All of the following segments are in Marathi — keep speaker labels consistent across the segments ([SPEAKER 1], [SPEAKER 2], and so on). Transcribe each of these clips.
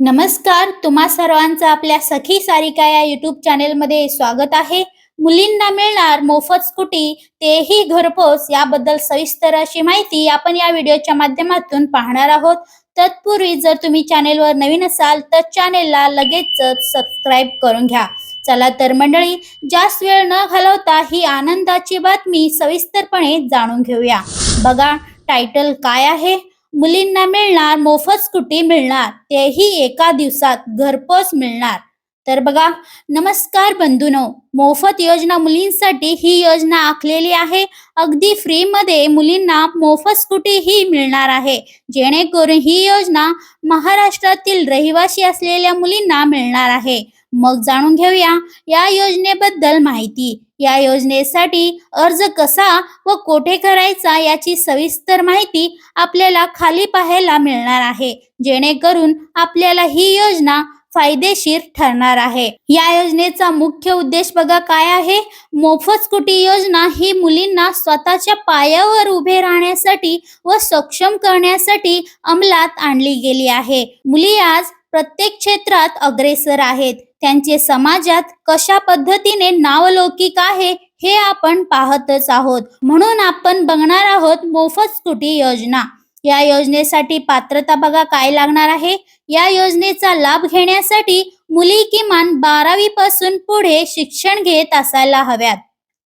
[SPEAKER 1] नमस्कार तुम्हा सर्वांचं आपल्या सखी सारिका या युट्यूब चॅनेलमध्ये स्वागत आहे. मुलींना मिळणार मोफत स्कूटी तेही घरपोच याबद्दल सविस्तर अशी माहिती आपण या व्हिडिओच्या माध्यमातून पाहणार आहोत. तत्पूर्वी जर तुम्ही चॅनेलवर नवीन असाल तर चॅनेलला लगेचच सबस्क्राईब करून घ्या. चला तर मंडळी जास्त वेळ न घालवता ही आनंदाची बातमी सविस्तरपणे जाणून घेऊया. बघा टायटल काय आहे? मुलींना मिळणार मोफत स्कूटी मिळणार तेही एका दिवसात घरपोच मिळणार. तर बघा नमस्कार बंधूनो मोफत योजना मुलींसाठी ही योजना आखलेली आहे. अगदी फ्री मध्ये मुलींना मोफत स्कूटी ही मिळणार आहे. जेणेकरून ही योजना महाराष्ट्रातील रहिवासी असलेल्या मुलींना मिळणार आहे. मग जाणून घेऊया या योजनेबद्दल माहिती. या योजनेसाठी अर्ज कसा व कोठे करायचा याची सविस्तर माहिती आपल्याला खाली पाहायला मिळणार आहे. जेणेकरून आपल्याला ही योजना फायदेशीर ठरणार आहे. या योजनेचा मुख्य उद्देश बघा काय आहे? मोफत स्कुटी योजना ही मुलींना स्वतःच्या पायावर उभे राहण्यासाठी व सक्षम करण्यासाठी अंमलात आणली गेली आहे. मुली आज प्रत्येक क्षेत्रात अग्रेसर आहेत. त्यांचे समाजात कशा पद्धतीने नावलौकिक आहे हे आपण पाहतच आहोत. म्हणून आपण बघणार आहोत मोफत स्कूटी योजना. या योजनेसाठी पात्रता बघा काय लागणार आहे. या योजनेचा लाभ घेण्यासाठी मुली किमान बारावी पासून पुढे शिक्षण घेत असायला हव्यात.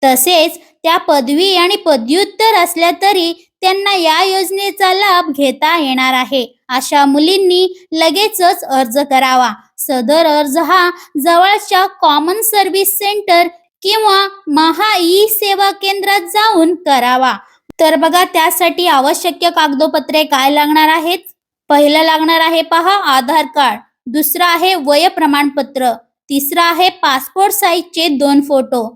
[SPEAKER 1] तसेच त्या पदवी आणि पदव्युत्तर असल्या तरी त्यांना या योजनेचा लाभ घेता येणार आहे. अशा मुलींनी लगेचच अर्ज करावा. सदर अर्ज हा जवळच्या कॉमन सर्व्हिस सेंटर किंवा महा ई सेवा केंद्रात जाऊन करावा. तर बघा त्यासाठी आवश्यक कागदोपत्रे काय लागणार आहेत? पहिलं लागणार आहे पहा आधार कार्ड. दुसरं आहे वय प्रमाणपत्र. तिसरं आहे पासपोर्ट साईजचे दोन फोटो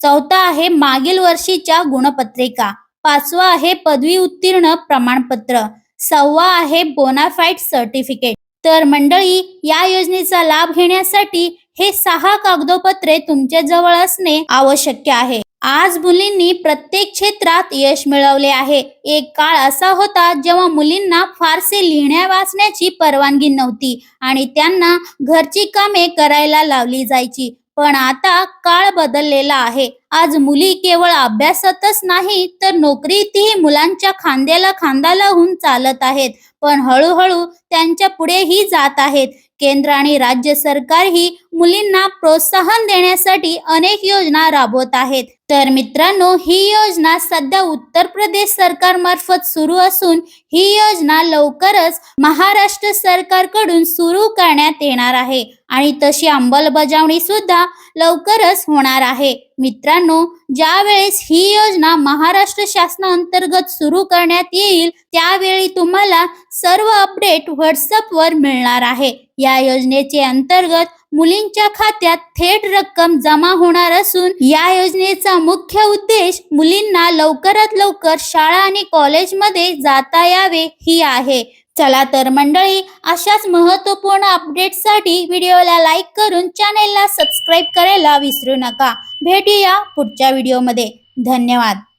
[SPEAKER 1] चौथा आहे मागील वर्षीच्या गुणपत्रिका. पाचवा आहे पदवी उत्तीर्ण प्रमाणपत्र. सहावा आहे बोनाफाईट सर्टिफिकेट तर मंडळी या योजनेचा लाभ घेण्यासाठी हे सहा कागदोपत्रे तुमच्या जवळ असणे आवश्यक आहे. आज मुलींनी प्रत्येक क्षेत्रात यश मिळवले आहे. एक काळ असा होता जेव्हा मुलींना फारसे लिहिण्या वाचण्याची परवानगी नव्हती आणि त्यांना घरची कामे करायला लावली जायची. पण आता काळ बदललेला आहे. आज मुली केवळ अभ्यासातच नाही तर नोकरीतही मुलांच्या खांद्याला खांदा लावून चालत आहेत. पण हळूहळू त्यांच्या पुढेही जात आहेत. केंद्र आणि राज्य सरकारही मुलींना प्रोत्साहन देण्यासाठी अनेक योजना राबवत आहेत. तर मित्रांनो ही योजना सध्या उत्तर प्रदेश सरकारमार्फत सुरू असून ही योजना लवकरच महाराष्ट्र सरकारकडून सुरू करण्यात येणार आहे आणि तशी अंमलबजावणी सुद्धा लवकरच होणार आहे. मित्रांनो ज्यावेळेस ही योजना महाराष्ट्र शासनाअंतर्गत सुरू करण्यात येईल त्यावेळी तुम्हाला सर्व अपडेट व्हॉट्सअपवर मिळणार आहे. या योजनेचे अंतर्गत मुलींच्या खात्यात थेट रक्कम जमा होणार असून या योजनेचा मुख्य उद्देश मुलींना लवकरात लवकर शाळा आणि कॉलेजमध्ये जाता यावे ही आहे. चला तर मंडळी अशाच महत्त्वपूर्ण अपडेटसाठी व्हिडिओला लाईक करून चॅनेलला सबस्क्राईब करायला विसरू नका. भेटूया पुढच्या व्हिडिओमध्ये. धन्यवाद.